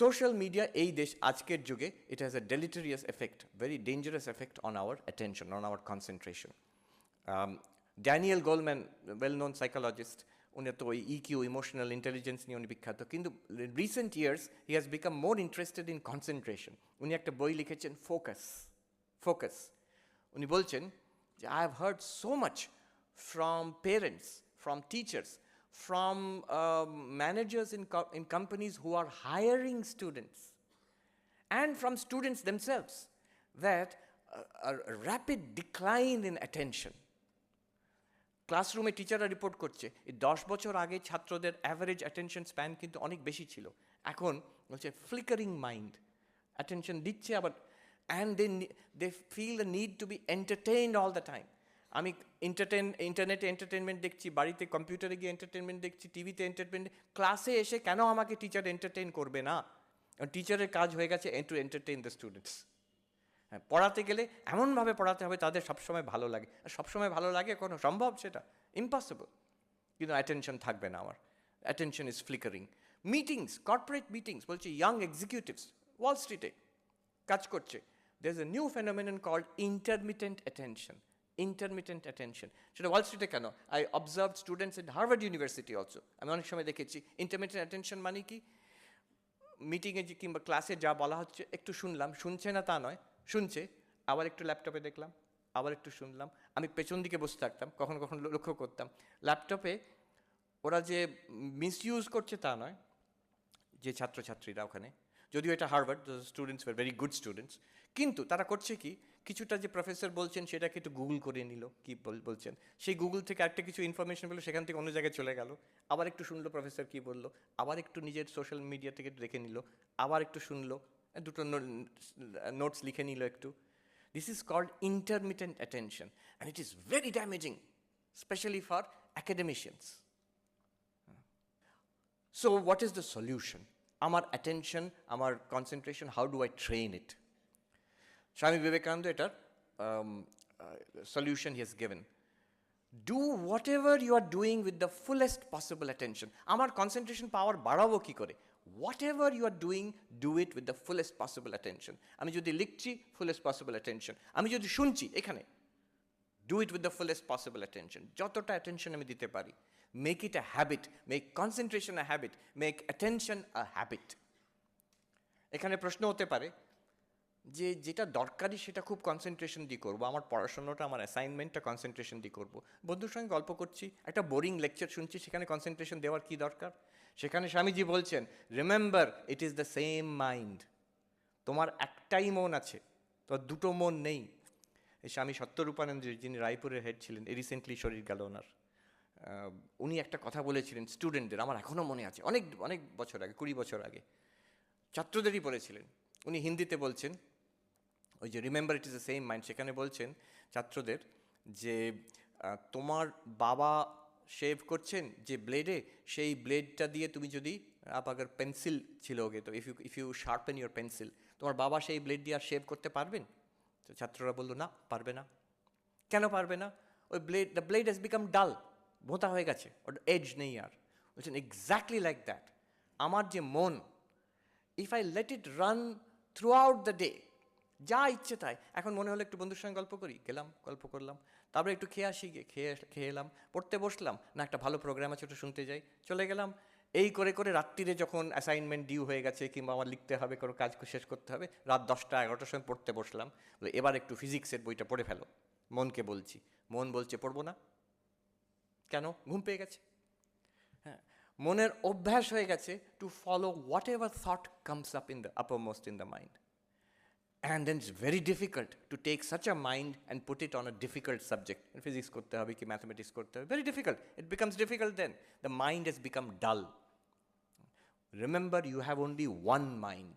Social media এই দেশ, আজকের যুগে it has a deleterious effect very dangerous effect on our attention on our concentration Daniel Goleman well known psychologist উনি তো ওই ইকিউ ইমোশনাল ইন্টেলিজেন্স নিয়ে উনি বিখ্যাত, কিন্তু recent years he has become more interested in concentration উনি একটা বই লিখেছেন ফোকাস ফোকাস উনি বলছেন যে I have heard so much from parents from teachers from uh, managers in, co- in companies who are hiring students and from students themselves that a, a rapid decline in attention. ক্লাসরুমে টিচাররা report করছে এই দশ বছর আগে ছাত্রদের average attention span কিন্তু অনেক বেশি ছিল। এখন বলছে ফ্লিকারিং মাইন্ড অ্যাটেনশন দিচ্ছে আবার and they they feel the need to be entertained all the time আমি এন্টারটেন ইন্টারনেটে এন্টারটেনমেন্ট দেখছি, বাড়িতে কম্পিউটারে গিয়ে এন্টারটেনমেন্ট দেখছি টিভিতে এন্টারটেনমেন্ট ক্লাসে এসে কেন আমাকে টিচার এন্টারটেন করবে না? টিচারের কাজ হয়ে গেছে টু এন্টারটেইন দ্য স্টুডেন্টস হ্যাঁ পড়াতে গেলে এমনভাবে পড়াতে হবে তাদের সবসময় ভালো লাগে। সবসময় ভালো লাগে কোনো সম্ভব সেটা? ইম্পসিবল কিন্তু অ্যাটেনশন থাকবে না আমার। Attention is flickering meetings corporate meetings বলছি ইয়াং এক্সিকিউটিভস ওয়াল স্ট্রিটে কাজ করছে। There is a new phenomenon called intermittent attention intermittent attention সেটা ওয়াল স্ট্রিটে কেন? I observe students in Harvard University also আমি অনেক সময় দেখেছি। ইন্টারমিটেন্ট অ্যাটেনশন মানে কি? মিটিংয়ে যে কিংবা ক্লাসে যা বলা হচ্ছে, একটু শুনলাম। শুনছে না তা নয়। শুনছে, আবার একটু ল্যাপটপে দেখলাম, আবার একটু শুনলাম। আমি পেছন দিকে বসে থাকতাম, কখনো কখনো লক্ষ্য করতাম। ল্যাপটপে ওরা যে মিসইউজ করছে তা নয়, যে ছাত্রছাত্রীরা ওখানে। যদিও এটা Harvard students were very good students কিন্তু তারা করছে কি, কিছুটা যে প্রফেসর বলছেন সেটাকে একটু গুগল করে নিল, কি বলছেন। সেই গুগল থেকে একটা কিছু ইনফরমেশন পেল, সেখান থেকে অন্য জায়গায় চলে গেল, আবার একটু শুনলো প্রফেসর কি বলল, আবার একটু নিজের সোশ্যাল মিডিয়া থেকে দেখে নিল, আবার একটু শুনলো, দুটো নোটস লিখে নিল একটু। This is called intermittent attention and it is very damaging specially for academicians so what is the solution আমার অ্যাটেনশন আমার concentration how do I train it Swami Vivekananda এটার solution he has given do whatever you are doing with the fullest possible attention আমার concentration power বাড়াবো কী করে? Whatever you are doing do it with the fullest possible attention আমি যদি লিখছি fullest possible attention আমি যদি শুনছি, এখানে do it with the fullest possible attention যতটা অ্যাটেনশন আমি দিতে পারি। Make it a habit make concentration a habit make attention a habit এখানে প্রশ্ন হতে পারে যে যেটা দরকারি সেটা খুব কনসেন্ট্রেশন দিয়ে করব, আমার পড়াশোনাটা, আমার অ্যাসাইনমেন্টটা কনসেন্ট্রেশন দিয়ে করব। বন্ধুর সঙ্গে গল্প করছি, একটা বোরিং লেকচার শুনছি, সেখানে কনসেন্ট্রেশন দেওয়ার কী দরকার? সেখানে স্বামীজি বলছেন remember it is the same mind তোমার একটাই মন আছে তোর দুটো মন নেই। এই স্বামী সত্যরূপানন্দ, যিনি রায়পুরের হেড ছিলেন রিসেন্টলি শরীর গেল ওনার। উনি একটা কথা বলেছিলেন স্টুডেন্টদের আমার এখনও মনে আছে, অনেক অনেক বছর আগে, কুড়ি বছর আগে। ছাত্রদেরই বলেছিলেন, উনি হিন্দিতে বলছেন, ওই যে remember it is the same mind সেখানে বলছেন ছাত্রদের যে তোমার বাবা শেভ করছেন, যে ব্লেডে সেই ব্লেডটা দিয়ে তুমি যদি আপ আগার পেন্সিল ছিল ওকে, তো if you if you sharpen your pencil তোমার বাবা সেই ব্লেড দিয়ে আর শেভ করতে পারবেন? তো ছাত্ররা বলল, না, পারবে না। কেন পারবে না? ওই blade the blade has become dull ভোঁতা হয়ে গেছে, ওর এজ নেই আর। বলছেন এক্স্যাক্টলি লাইক দ্যাট আমার যে মন if I let it run throughout the day যা ইচ্ছে তাই। এখন মনে হলো একটু বন্ধুর সঙ্গে গল্প করি। গেলাম, গল্প করলাম। তারপরে একটু খেয়ে আসি, গিয়ে খেয়ে খেয়ে এলাম, পড়তে বসলাম। না, একটা ভালো প্রোগ্রাম আছে ওটা শুনতে যাই। চলে গেলাম। এই করে করে রাত্রিরে যখন অ্যাসাইনমেন্ট ডিউ হয়ে গেছে, কিংবা আমার লিখতে হবে, কোনো কাজ শেষ করতে হবে, রাত দশটা, এগারোটার সময় পড়তে বসলাম। এবার একটু ফিজিক্সের বইটা পড়ে ফেলো। মনকে বলছি। মন বলছে, পড়ব না। কেন ঘুম পেয়ে গেছে হ্যাঁ মনের অভ্যাস হয়ে গেছে to follow whatever thought comes up in the uppermost in the mind then it's very difficult to take such a mind and put it on a difficult subject. In physics করতে হবে কি mathematics করতে হবে very difficult. It becomes difficult then. The mind has become dull. Remember you have only one mind.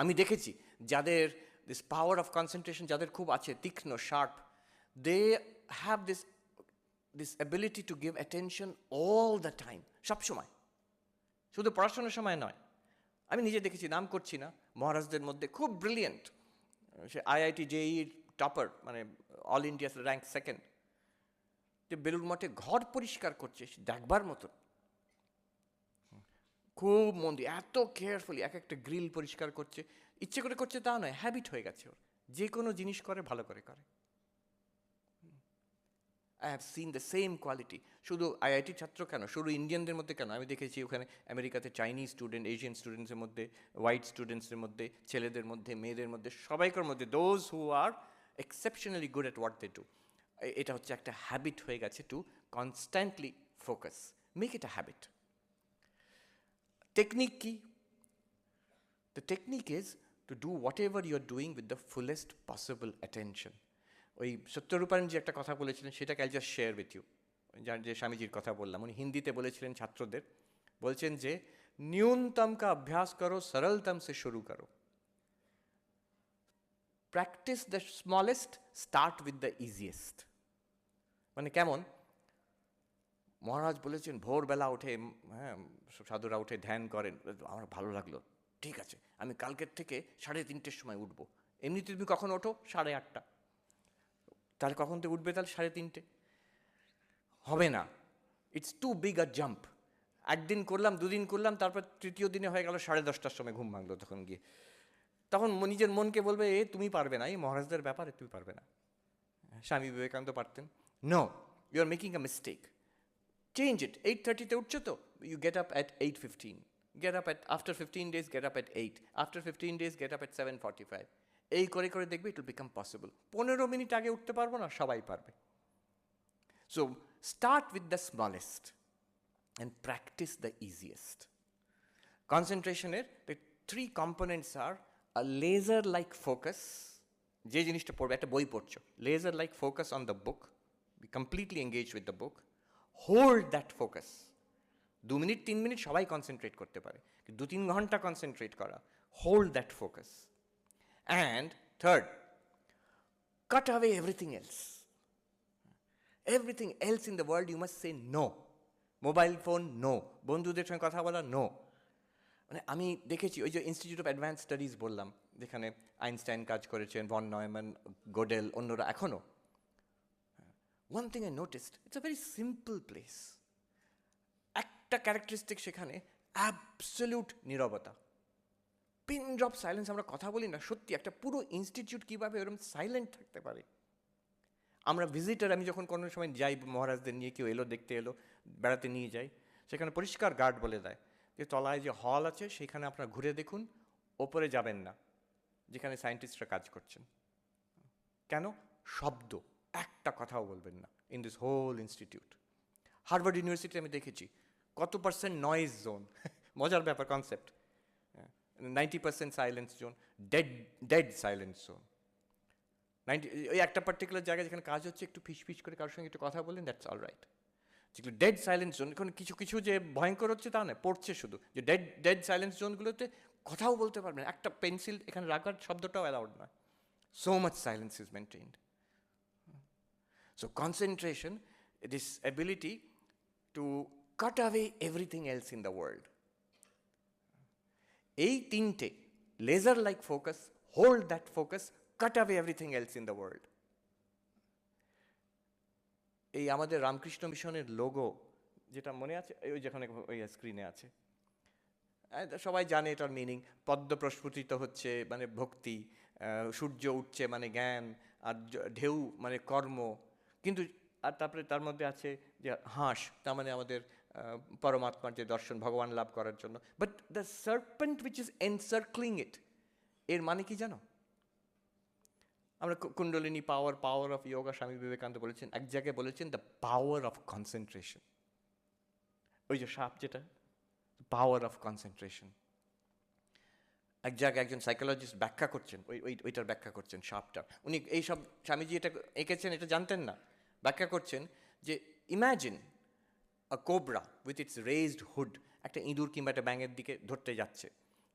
আমি দেখেছি যাদের this power of concentration যাদের খুব আছে তীক্ষ্ণ sharp they have this this ability to give attention all the time, সব সময়। শুধু পড়াশোনার সময় নয়। আমি নিজে দেখেছি, নাম করছি না। মহারাজদের মধ্যে খুব ব্রিলিয়েন্ট সে আইআইটি জেই টপার মানে অল ইন্ডিয়া র্যাঙ্ক সেকেন্ড যে বেলুর মঠে ঘর পরিষ্কার করছে দেখবার মতন। খুব মন দিয়ে, এত কেয়ারফুলি এক একটা গ্রিল পরিষ্কার করছে। ইচ্ছে করে করছে তা নয় হ্যাবিট হয়ে গেছে ওর। যে কোনো জিনিস করে, ভালো করে করে। I have seen the same quality শুধু আইআইটি ছাত্র কেন? শুধু ইন্ডিয়ানদের মধ্যে কেন? আমি দেখেছি ওখানে আমেরিকাতে চাইনিজ স্টুডেন্ট এশিয়ান স্টুডেন্টসের মধ্যে হোয়াইট স্টুডেন্টসের মধ্যে, ছেলেদের মধ্যে, মেয়েদের মধ্যে, সবাইকার মধ্যে those who are exceptionally good at what they to এটা হচ্ছে একটা হ্যাবিট হয়ে গেছে to constantly focus make it a habit technique কি? The technique is to do whatever you're doing with the fullest possible attention. ওই সত্যরূপায়ণ যে একটা কথা বলেছিলেন সেটা ক্যাল জাস্ট শেয়ার উইথ ইউ যার যে স্বামীজির কথা বললাম। উনি হিন্দিতে বলেছিলেন ছাত্রদের, বলছেন যে, ন্যূনতম কা অভ্যাস করো, সরলতম সে শুরু করো। Practice the smallest start with the easiest মানে কেমন? মহারাজ বলেছেন, ভোরবেলা উঠে হ্যাঁ সাধুরা উঠে ধ্যান করেন, আমার ভালো লাগল। ঠিক আছে, আমি কালকের থেকে সাড়ে তিনটের সময় উঠবো। এমনিতে তুমি কখন ওঠো? সাড়ে আটটা। তাহলে কখন থেকে উঠবে তাহলে? সাড়ে তিনটে। হবে না। It's too big a jump একদিন করলাম, দুদিন করলাম, তারপর তৃতীয় দিনে হয়ে গেল সাড়ে দশটার সময় ঘুম ভাঙলো তখন গিয়ে। তখন নিজের মনকে বলবে, এ, তুমি পারবে না। এই মহারাজদের ব্যাপারে তুমি পারবে না। স্বামী বিবেকানন্দ পারতেন। No you are making a mistake change it eight থার্টিতে উঠছো তো? You get up at eight fifteen get up at after fifteen days get up at eight after fifteen days get up at seven forty five এই করে করে দেখবে it will become possible পনেরো minute আগে উঠতে পারব না, সবাই পারবে। So start with the smallest and practice the easiest কনসেন্ট্রেশনের three components are a laser like focus যে জিনিসটা পড়বে, একটা বই পড়ছো laser like focus on the book be completely engage with the book hold that focus দু minute, তিন minute সবাই concentrate করতে পারে। দু, তিন ঘণ্টা কনসেন্ট্রেট করা hold that focus and third cut away everything else everything else in the world you must say no mobile phone no বন্ধুদের সঙ্গে কথা বলা নো মানে আমি দেখেছি, ওই যে ইনস্টিটিউট অফ অ্যাডভান্স স্টাডিজ বললাম, যেখানে আইনস্টাইন কাজ করেছেন ভন নয়ম্যান গোডেল অন্যরা এখনও one thing I noticed it's a very simple place একটা ক্যারেক্টারিস্টিক সেখানে অ্যাবসলিউট নীরবতা। পিন ড্রপ সাইলেন্স আমরা কথা বলি না, সত্যি একটা পুরো ইনস্টিটিউট কীভাবে এরকম সাইলেন্ট থাকতে পারে? আমরা ভিজিটার আমি যখন কোনো সময় যাই, মহারাজদের নিয়ে কেউ এলো, দেখতে এলো, বেড়াতে নিয়ে যাই, সেখানে পরিষ্কার গার্ড বলে দেয় যে, তলায় যে হল আছে, সেখানে আপনারা ঘুরে দেখুন, ওপরে যাবেন না, যেখানে সায়েন্টিস্টরা কাজ করছেন। কেন? শব্দ, একটা কথাও বলবেন না in this whole institute Harvard University আমি দেখেছি, কত পার্সেন্ট নয়েজ জোন মজার ব্যাপার concept ninety percent silence zone dead dead silence zone ninety ওই একটা পার্টিকুলার জায়গায় যেখানে কাজ হচ্ছে একটু ফিস ফিস করে কারোর সঙ্গে একটু কথা বলেন দ্যাটস অল রাইট যেগুলো ডেড সাইলেন্স জোন এখন কিছু কিছু যে ভয়ঙ্কর হচ্ছে তা নয় পড়ছে শুধু। যে ডেড ডেড সাইলেন্স জোনগুলোতে কথাও বলতে পারবেন একটা পেন্সিল এখানে রাখার শব্দটাও অ্যালাউড নয়। So much silence is maintained. So, concentration, this ability to cut away everything else in the world. এই তিনটে laser like focus hold that focus cut away everything else in the world এই আমাদের রামকৃষ্ণ মিশনের logo যেটা মনে আছে? ওই যেখানে ওই স্ক্রিনে আছে। সবাই জানে এটার মিনিং পদ্ম প্রস্ফুটিত হচ্ছে মানে ভক্তি সূর্য উঠছে মানে জ্ঞান, আর ঢেউ মানে কর্ম। কিন্তু, আর তারপরে তার মধ্যে আছে যে হাঁস, তার মানে আমাদের পরমাত্মার যে দর্শন ভগবান লাভ করার জন্য। But the serpent which is encircling it এর মানে কি জানো? আমরা কুণ্ডলিনী পাওয়ার পাওয়ার অফ যোগা স্বামী বিবেকানন্দ বলেছেন, এক জায়গায় বলেছেন দ্য পাওয়ার অফ কনসেন্ট্রেশন ওই যে সাপ যেটা পাওয়ার অফ কনসেন্ট্রেশন এক জায়গায় একজন সাইকোলজিস্ট ব্যাখ্যা করছেন, ওই ওই ওইটার ব্যাখ্যা করছেন সাপটার। উনি এই সব স্বামীজি এটা এঁকেছেন, এটা জানতেন না। ব্যাখ্যা করছেন যে imagine cobra with its raised hood একটা ইঁদুর কিংবা একটা ব্যাঙের দিকে ধরতে যাচ্ছে।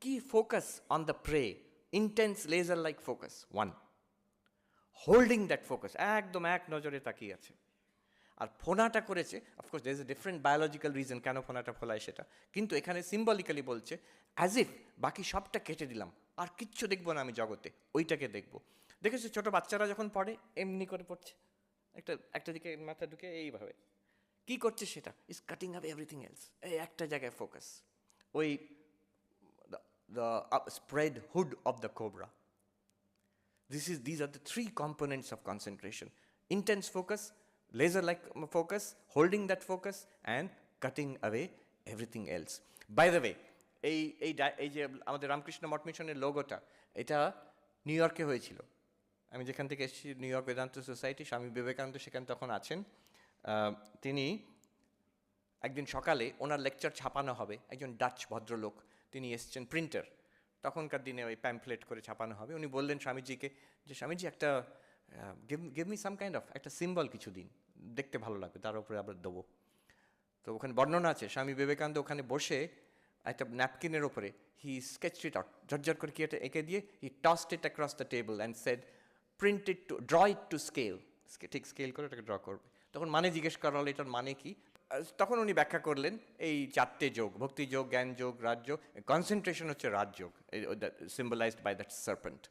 কি focus on the prey intense laser like focus one holding that focus একদম এক নজরে তাকিয়ে আছে। আর ফোনাটা করেছে of course there is a different biological reason কেন ফোনাটা ফোলায় সেটা। কিন্তু এখানে সিম্বলিক্যালি বলছে অ্যাজ ইফ বাকি সবটা কেটে দিলাম, আর কিচ্ছু দেখব না আমি জগতে, ওইটাকে দেখব। দেখেছ ছোট বাচ্চারা যখন পড়ে, এমনি করে পড়ছে। একটা একটা দিকে মাথা ঢুকে এইভাবে। কি করছে সেটা? Is cutting up everything else এই একটা জায়গায় ফোকাস ওই spread hood of the cobra this is these are the three components of concentration intense focus laser like focus holding that focus and cutting away everything else by the way এই এই এই যে আমাদের রামকৃষ্ণ মঠ মিশনের লোগোটা এটা new ইয়র্কে হয়েছিল। আমি যেখান থেকে এসেছি new York Vedanta society Swami Vivekananda সেখানে তখন আছেন। তিনি একদিন সকালে ওনার লেকচার ছাপানো হবে, একজন ডাচ ভদ্রলোক, তিনি এসছেন প্রিন্টার তখনকার দিনে ওই প্যাম্পলেট করে ছাপানো হবে। উনি বললেন স্বামীজিকে যে, স্বামীজি, একটা give me some kind of একটা সিম্বল কিছু দিন, দেখতে ভালো লাগবে, তার উপরে আবার দেবো। তো ওখানে বর্ণনা আছে, স্বামী বিবেকানন্দ ওখানে বসে একটা ন্যাপকিনের ওপরে হি স্কেচ ইট আউট ঝরঝর করে কি এটা এঁকে দিয়ে he tossed it across the table and said print it to draw it to scale ঠিক স্কেল করে এটাকে ড্র করবে। তখন মানে জিজ্ঞেস করা হলো, এটার মানে কি? তখন উনি ব্যাখ্যা করলেন, এই চারটে যোগ, ভক্তি যোগ, জ্ঞান যোগ রাজযোগ কনসেন্ট্রেশন হচ্ছে Rajayoga symbolized by that serpent